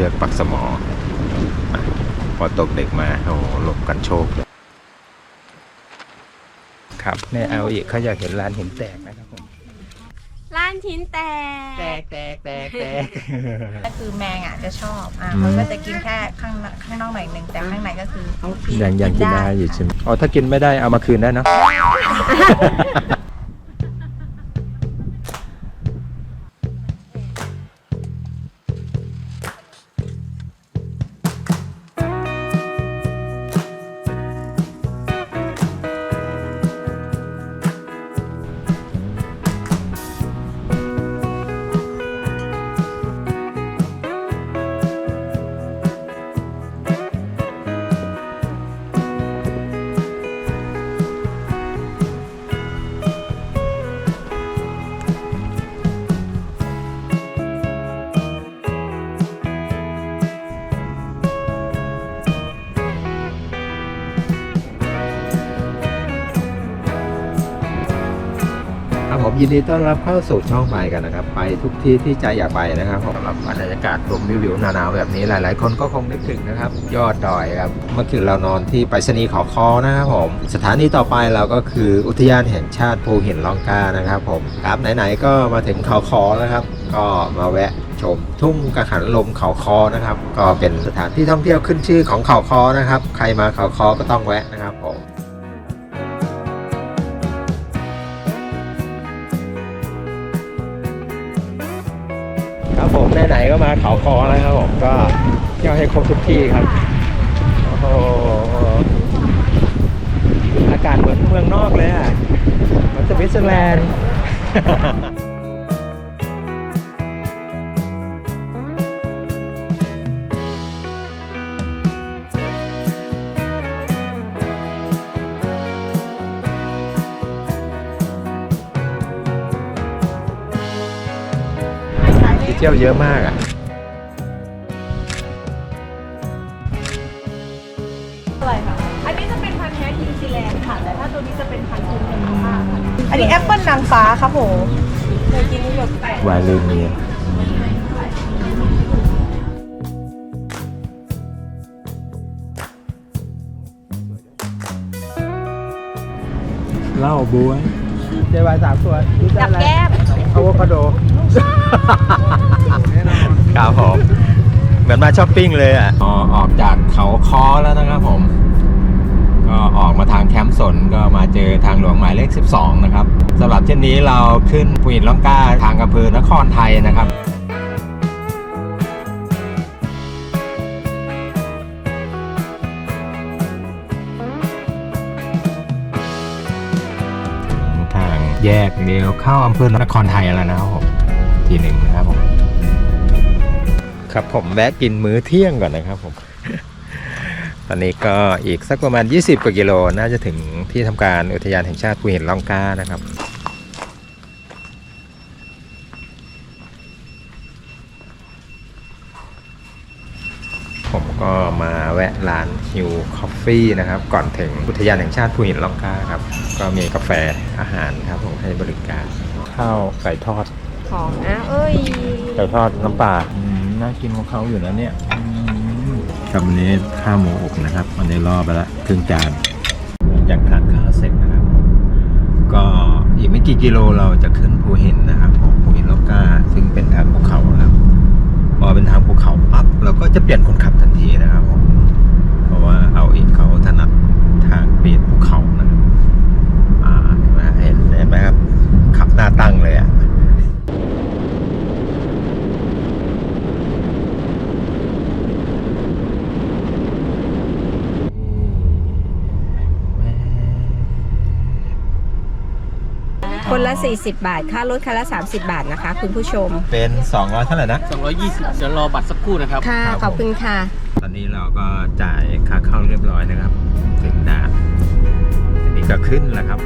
ชือกปักสมออะพอตกเด็กมาโอ้โหหลบกันโชคเลยครับในเอาอีกเขาอยากเห็นร้านหินแตกนะครับผมร้านทิ้นแตแตกกแตกแตกแตกก็คือแมงอะจะชอบอ่าอืมมันก็จะกินแค่ข้างนอกข้างนอกหน่อยหนึ่งแต่ข้างในก็คือยังยังกินได้อยู่ใช่ไหมอ๋อถ้ากินไม่ได้เอามาคืนได้เนาะ ยินดีต้อนรับเข้าสู่ช่องไปกันนะครับ ไปทุกที่ที่ใจอยากไปนะครับสำหรับบรรยากาศลมวิวๆหนาวๆแบบนี้หลาย ๆ คนก็คงนึกถึงนะครับ ยอดดอยครับเมื่อคืนเรานอนที่ไปรษณีย์เขาคอนะครับผม สถานีต่อไปเราก็คืออุทยานแห่งชาติภูหินล่องกานะครับผมครับไหนๆก็มาถึงเขาคอแล้วครับ ก็มาแวะชมทุ่งกังหันลมเขาคอนะครับ ก็เป็นสถานที่ท่องเที่ยวขึ้นชื่อของเขาคอนะครับ ใครมาเขาคอก็ต้องแวะนะครับผม ก็มาเขาคอแล้วครับผมก็เที่ยวให้ครบทุกที่ครับโอ้โหอากาศเหมือนเมืองนอกเลยอะเหมือนสวิตเซอร์แลนด์ ที่เที่ยวเยอะมากอะอะไรค่ะอันนี้จะเป็นพันธุ์แท้นิวซีแลนด์ค่ะ แต่ถ้าตัวนี้จะเป็นพันธุ์พื้นเมืองค่ะอันนี้แอปเปิลนางฟ้าครับผมเคยกินนี่แบบแปลกวายลืมเมียเหล้าบวยเจวายสามตัวรู้จัดักบอะไรแก้มอะโวคาโด ครับผม เหมือนมาช้อปปิ้งเลยอะอออกจากเขาคอแล้วนะครับผม ก็ออกมาทางแคมป์สนก็มาเจอทางหลวงหมายเลข 12 นะครับสำหรับเช่นนี้เราขึ้นภูหินล่องก้าทางอำเภอนครไทยนะครับทางแยกเลี้ยวเข้าอำเภอนครไทยแล้วนะครับผม ทีหนึ่งนะครับผม ครับผมแวะกินมื้อเที่ยงก่อนนะครับผม ตอนนี้ก็อีกสักประมาณ 20กว่ากิโล น่าจะถึงที่ทำการอุทยานแห่งชาติภูหินล่องกล้านะครับผมก็มาแวะร้านฮิวคอฟฟี่นะครับ ก่อนถึงอุทยานแห่งชาติภูหินล่องกล้าครับ ก็มีกาแฟอาหารครับผมให้บริการ ข้าวไก่ทอด ของอะเอ้ยไก่ทอดน้ำปลาน่ากินของเขาอยู่นะเนี่ยครับวันนี้ข้าวหมูอบนะครับวันนี้รอไปละครึ่งจานอยากทานข้าวเสร็จนะครับ ก็อีกไม่กี่กิโลเราจะขึ้นภูหินนะครับผมภูหินโลกาซึ่งเป็นทางภูเขาครับ พอเป็นทางภูเขาปั๊บเราก็จะเปลี่ยนคนขับทันทีนะครับผมเพราะว่าเอาอีกเขาถนัดทางปีนภูเขานะครับอ่าเห็นไหมเห็นเห็นไหมครับ ขับหน้าตั้งเลยอะ คน ละ 40 บาท ค่ารถคันละ 30 บาทนะคะ คุณผู้ชม เป็น 200เท่าไหร่นะ 220 เดี๋ยวรอบัตรสักครู่นะครับ ค่ะครับผมขอบคุณค่ะ ตอนนี้เราก็จ่ายค่าเข้าเรียบร้อยนะครับ ถึงด่านทีนี้ก็ขึ้นแล้วครับ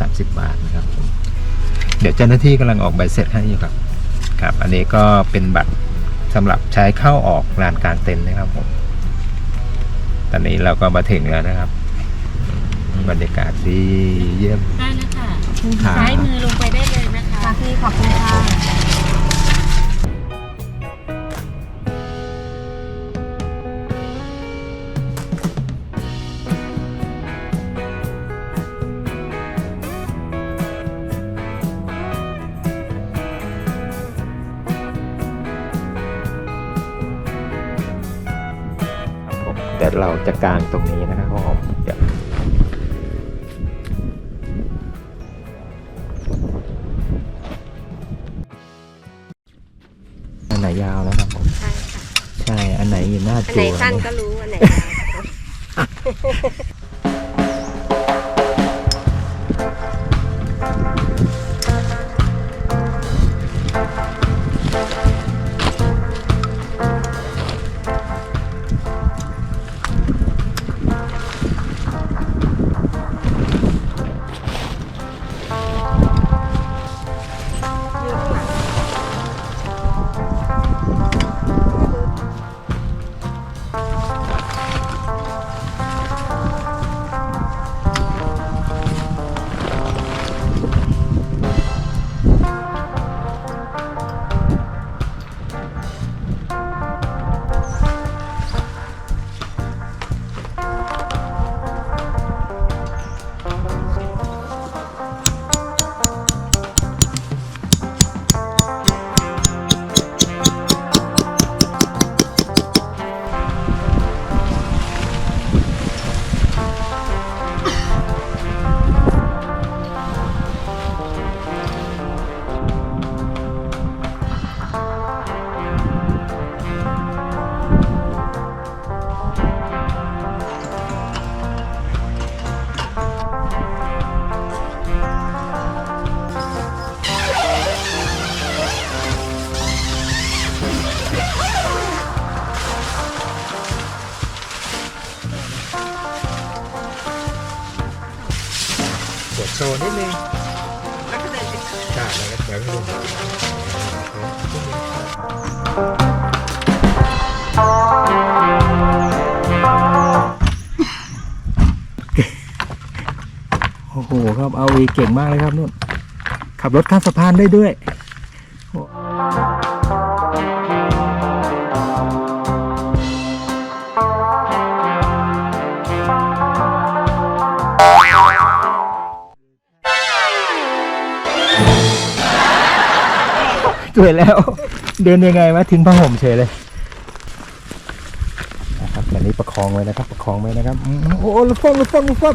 30 บาทนะครับผมเดี๋ยวเจ้าหน้าที่กำลังออกใบเสร็จให้อยู่ครับ ครับ อันนี้ก็เป็นบัตรสำหรับใช้เข้าออกลานกลางเต็นท์นะครับผม ตอนนี้เราก็มาถึงแล้วนะครับ บรรยากาศดีเยี่ยม ได้แล้วค่ะครับซ้ายมือลงไปได้เลยนะคะ ค่ะพี่ขอบคุณค่ะ เดี๋ยวเราจะกางตรงนี้นะครับผมเดี๋ยวอันไหนยาวแล้วครับผมใช่ค่ะ ใช่ อันไหนอยู่หน้าอันจูไหนสั้นเยก็รู้ โอ้โหครับเอาอีเก่งมากเลยครับนุ่นขับรถข้ามสะพานได้ด้วยสวยแล้ว เดินยังไงวะทิ้งผ้าห่มเฉยเลยนะครับตอนนี้ประคองไว้นะครับ ประคองไว้นะครับ โอ้โหลุฟ้องลุฟ้องลุฟ้อง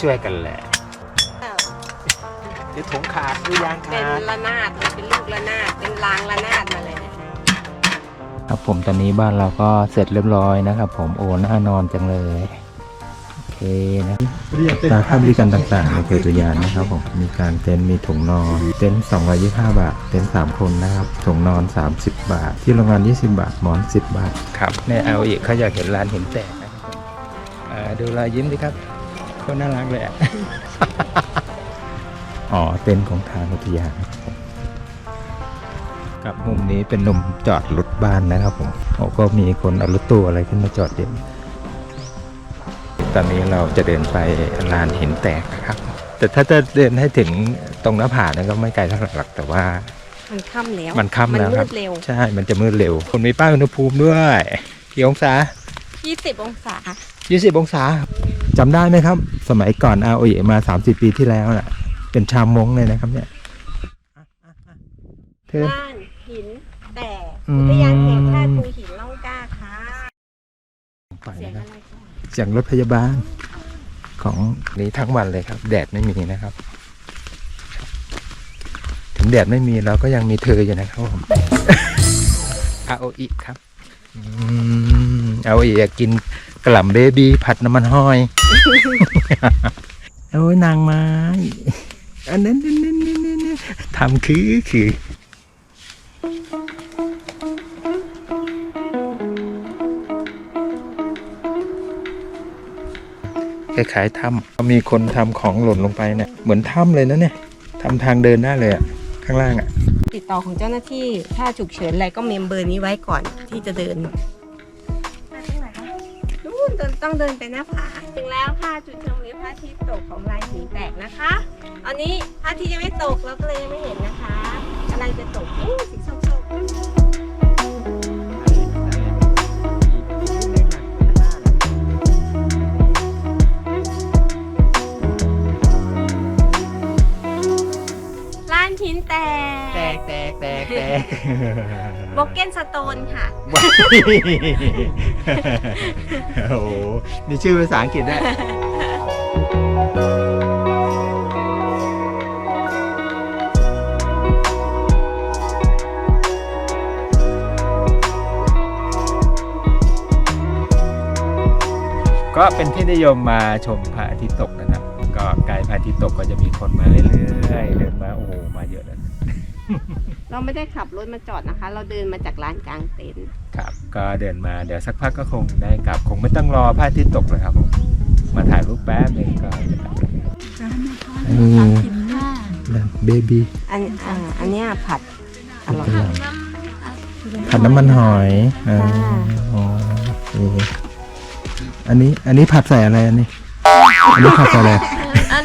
ช่วยกันแหละคือถุงขาดหรือยางเป็ขานด ระนาดเป็นลูกระนาดเป็นรางระนาดมาเลยนะครับผมตอนนี้บ้านเราก็เสร็จเรียบร้อยนะครับ ผมโอ้น่านอนจังเลย โอเคนะตามค่าบริการต่างๆในเขตอุทยานนะครับ ผมมีการเต็นท์มีถุงนอน เต็นท์225 บาท เต็นท์3คนนะครับถุงนอน 30 บาท ที่โรงงาน 20 บาทหมอน 10 บาทครับในเอาอีกเขาอยากเห็นร้านเห็นแตกนะครับผมอ่าดูรอยยิ้มดิครับ ก็น่ารักเลยอะ อ๋อ เต็นท์ของทางอุทยานนะครับผมกับมุมนี้เป็นหนุ่มจอดรถบ้านนะครับผมโอ้ก็มีคนเอารถตู้อะไรขึ้นมาจอดเด่นตอนนี้เราจะเดินไปลานหินแตกนะครับ แต่ถ้าจะเดินให้ถึงตรงหน้าผานั้นก็ไม่ไกลเท่าไหร่หรอกแต่ว่ามันค่ำแล้ว มันค่ำแล้วมันคมืรับดเร็วใช่ มันจะมืดเร็ว คนมีป้ายอุณหภูมิด้วย กี่องศา 20 องศา 20 องศาครับจำได้ไหมครับ สมัยก่อนอาโอเอมา 30 ปีที่แล้วน่ะ เป็นชาวมงเลยนะครับเนี่ยเธอบ้านหินแต่อืมอุทยานแห่งชาติภูหินล่องกล้าค่ะเสียงรถพยาบาล ของนี้ทั้งวันเลยครับ แดดไม่มีนะครับ ถึงแดดไม่มีเราก็ยังมีเธออยู่นะครับผมอาโออิครับ อืมอาโออิอยากกินกะหล่ำเบบี้ผัดน้ำมันหอย โอ้ยนางไม้อันนั้นนั่นนั่นนั่นนั่นทำคือคือคล้ายๆถ้ำมีคนทำของหล่นลงไปเนี่ยเหมือนถ้ำเลยนะเนี่ยทำทางเดินได้เลยอะข้างล่างอะติดต่อของเจ้าหน้าที่ถ้าฉุกเฉินอะไรก็เมมเบอร์นี้ไว้ก่อน ที่จะเดินนู่นจนต้องเดินไปหน้าผาถึงแล้วค่ะจุดชมวิวพระอาทิตย์ตกของลายหินแตกนะคะตอนนี้พระอาทิตย์ยังไม่ตกเราก็เลยยังไม่เห็นนะคะกำลังจะตกอู้สีส้มๆ หินแตแตกกแตกแตกแตกโบเกนสโตนค่ะว้ายโอ้โหนี่ชื่อภาษาอังกฤษได้ก็เป็นที่นิยมมาชมพระอาทิตย์ตกนะครับ ก็ใกล้พระอาทิตย์ตกก็จะมีคนมาเรื่อยๆเดินมาโอ้โหมาเยอะเลยเราไม่ได้ขับรถมาจอดนะคะ เราเดินมาจากร้านกลางเต็นท์ครับ ก็เดินมาเดี๋ยวสักพักก็คงได้กลับ คงไม่ต้องรอพระอาทิตย์ตกเลยครับผมมาถ่ายรูปแป๊บหนึงก็จะกลับอืมเบบี้อันอ่าอันเนี้ยผัดอร่อยผัดน้ำมันหอยอ่าค่ะอ๋อโอเคอันนี้อันนี้ผัดใส่อะไรอันนี้อันนี้ผัดใส่อะไร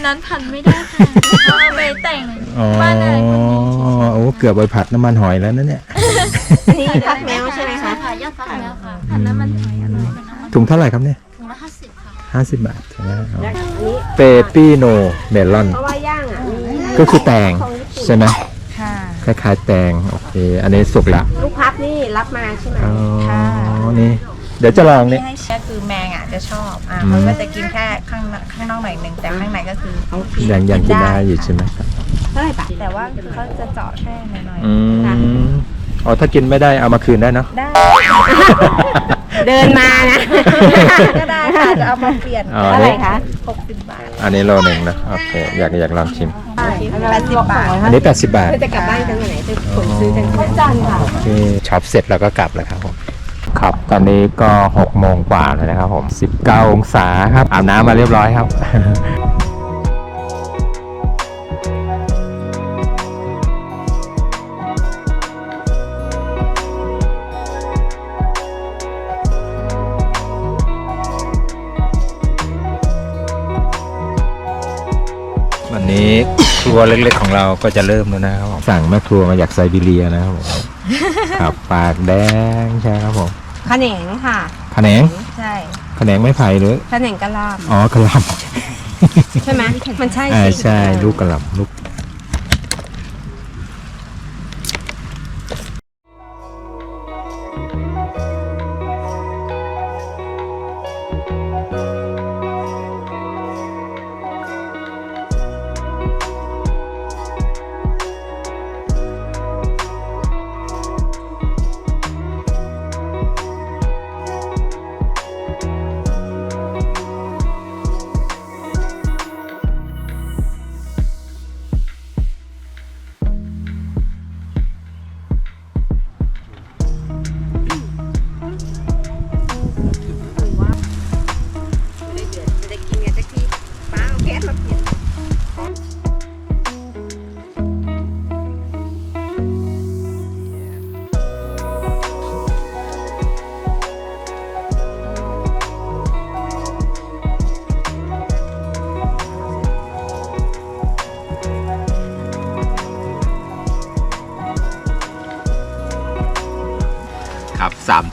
อันนั้นผัดไม่ได้ค่ะเอาไปแต่งอ๋อบ้านอะไรคนนี้ใช่ไหมโอ้เกือบไปผัดน้ำมันหอยแล้วนะเนี่ยอันนี้พักแมวใช่ไหมคะค่ะยอดฟักแล้วค่ะผัดน้ำมันหอยอร่อยเป็นน้ำมันถุงเท่าไหร่ครับเนี่ยถุงละห้าสิบค่ะห้าสิบบาทใช่ไหมอ๋ออันนี้เปปี้โนเมลอน เพราะว่าย่างอะมีก็คือแตงของญี่ปุ่นใช่ไหมค่ะคล้ายๆแตงโอเค อันนี้สุกละ ลูกพับนี่รับมาใช่ไหมอ๋อค่ะ นี่ เดี๋ยวจะลองนี่ที่ให้เช็คือแมงอะ จะชอบอะอืมเขาก็จะกินแค่ข้างนข้างนอกหน่อยหนึ่งแต่ข้างในก็คือของฟรียังยังกินได้อยู่ใช่ไหมครับเท่าไหร่บาทแต่ว่าเขาจะเจาะแค่หน่อยอืมอ๋อถ้ากินไม่ได้เอามาคืนได้เนาะๆได้เดินมานะ ก็ได้ค่ะจะเอามาเปลี่ยนอ๋อ เท่าไหร่คะหกสิบบาทอันนี้โลหนึ่งนะโอเคอยากอยากลองชิม แปดสิบบาทอันนี้ 80 บาทเธอจะกลับบ้านกันวันไหนจะขนซื้อกันวันจันทร์ค่ะโอเคช็อปเสร็จแล้วก็กลับแล้วครับผม ครับตอนนี้ก็6โมงกว่าแล้วนะครับผม19องศาครับอาบน้ำมาเรียบร้อยครับ วันนี้ครัวเล็กๆของเราก็จะเริ่มแล้วนะครับผมสั่งแม่ครัวมาจากไซบีเรียนะครับผม ครับปากแดงใช่ครับผมขนงค่ะขะแหนงใช่ขะแหนงไม่ไผ่หรือขนงกะหล่อ๋อกระหลำใช่ไหมมันใช่ำอ่าสิใช่ลูกกระหลำลูก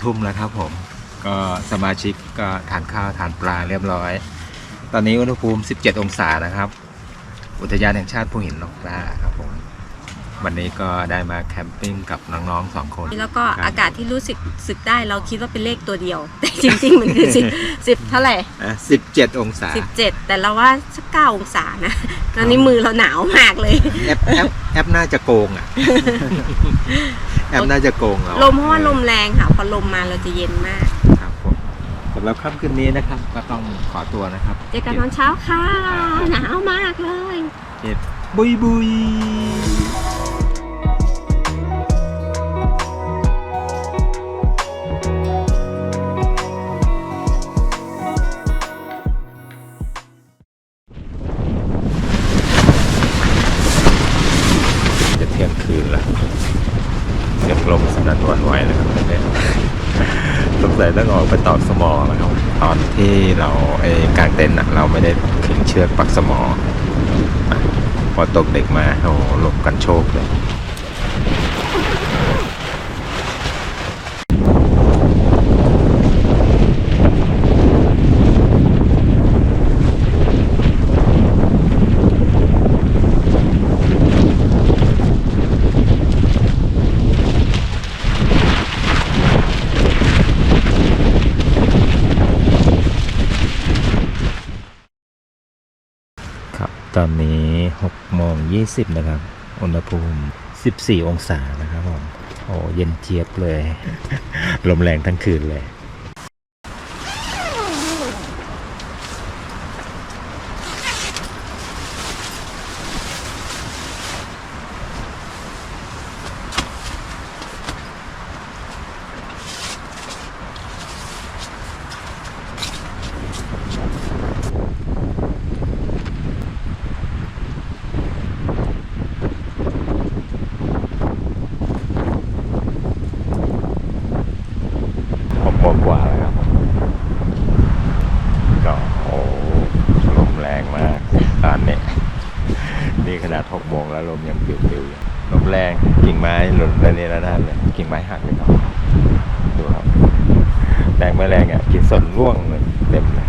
ทุ่มแล้วครับผม ก็สมาชิกก็ทานข้าวทานปลาเรียบร้อย ตอนนี้อุณหภูมิ 17 องศานะครับ อุทยานแห่งชาติภูหินนกกล้าครับผม วันนี้ก็ได้มาแคมปิ้งกับน้องๆสองคน แล้วก็ครับอากาศที่รู้สึกสึกได้เราคิดว่าเป็นเลขตัวเดียว แต่จริงๆ มันคือสิบสิบเท่าไหร่อะสิบเจ็ดองศา สิบเจ็ดแต่เราว่าสักเก้าองศานะตอนนี้มือเราหนาวมากเลย แอปแอปแอปน่าจะโกงอะ แอปน่าจะโกงเราลมเพราะว่าลมแรงค่ะ พอลมมาเราจะเย็นมากครับผมสำหรับค่ำคืนนี้นะครับ ก็ต้องขอตัวนะครับ เจอกันตอนเช้าค่ะ หนาวมากเลยเก็บบุยบุย เต้นนะเราไม่ได้ขึงเชือกปักสมอพอตกเด็กมาโอ้โหหลบกันโชคเลย ครับตอนนี้6โมง 20 นะครับ อุณหภูมิ 14 องศานะครับผม โอ้เย็นเจี๊ยบเลย ลมแรงทั้งคืนเลย หกโมงกว่าแล้วครับ ก็โอ้ลมแรงมากตอนนี้ นี่ขนาดหกโมงแล้วลมยังปิวๆอยู่ลมแรงกิ่ง ไม้หล่นระเนระนาดเลยกิ่งไม้หักเลยครับดูครับแรงไม่แรงอะกิ่งสนร่วงเลยเต็มเลย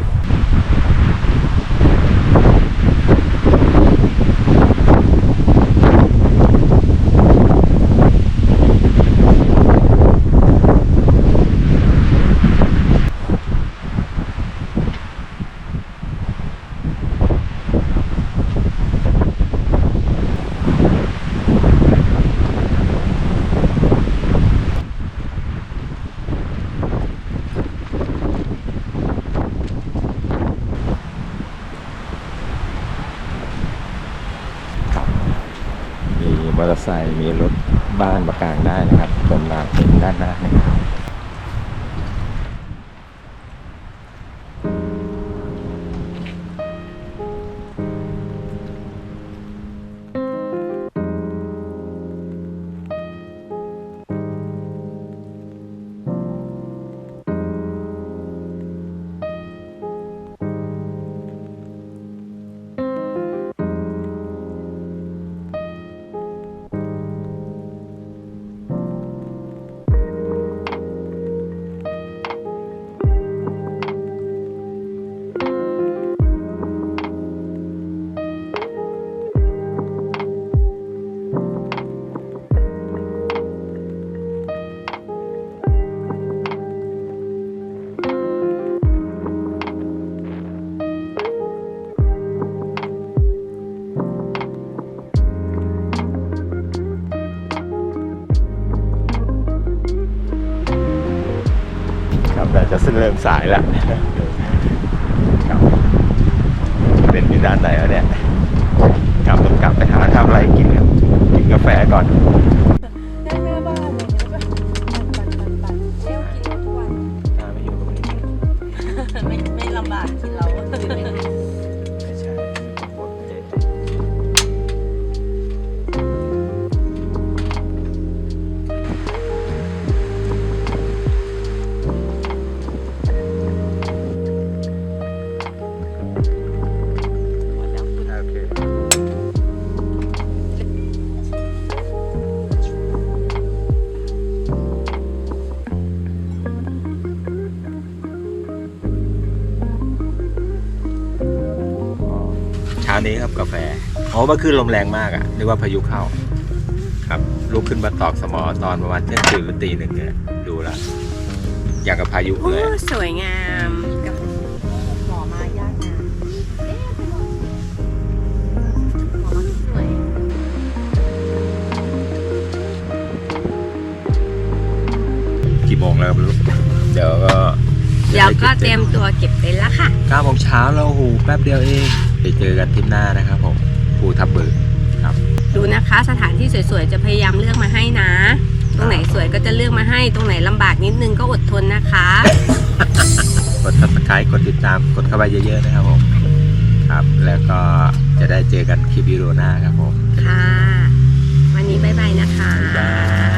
มอเตอร์ไซค์มีรถบ้านประกางได้นะครับเป็นลานเป็นด้านหน้านะครับ เริ่มสายแล้วครับเป็นอยู่ด้านไหนแล้วเนี่ย กลับต้องกลับไปหาทำอะไรกินครับกินกาแฟก่อน เช้านี้ครับกาแฟอ๋อเมื่อคืนลมแรงมากอะ่ะนึกว่าพายุเข้าคครับลุกขึ้นมาตอกสมอตอนประมาณเที่ยงคืนหรือตีหนึ่งเนี่ยดูและอย่างกับพายุโอ้เลยสวยงามกับหมอมายากนะสวยกี่โมงแล้วไม่รู้เดี๋ยวก็เดี๋ยวก็เตรียมตัวเก็บเต็นท์แล้วค่ะ เก้าโมงเช้าแล้วโอ้โหแป๊บเดียวเองไปเจอกันทริปหน้านะครับผม ภูทับเบิกครับ ดูนะคะสถานที่สวยๆ จะพยายามเลือกมาให้นะ ตรงไหนสวยก็จะเลือกมาให้ ตรงไหนลำบากนิดนึงก็อดทนนะคะ กด subscribe กดติดตามกดเข้าไปเยอะๆนะครับผมครับ แล้วก็จะได้เจอกันคลิปวิดีโอหน้าครับผมค่ะ วันนี้บ๊ายบายนะคะ บ๊ายบาย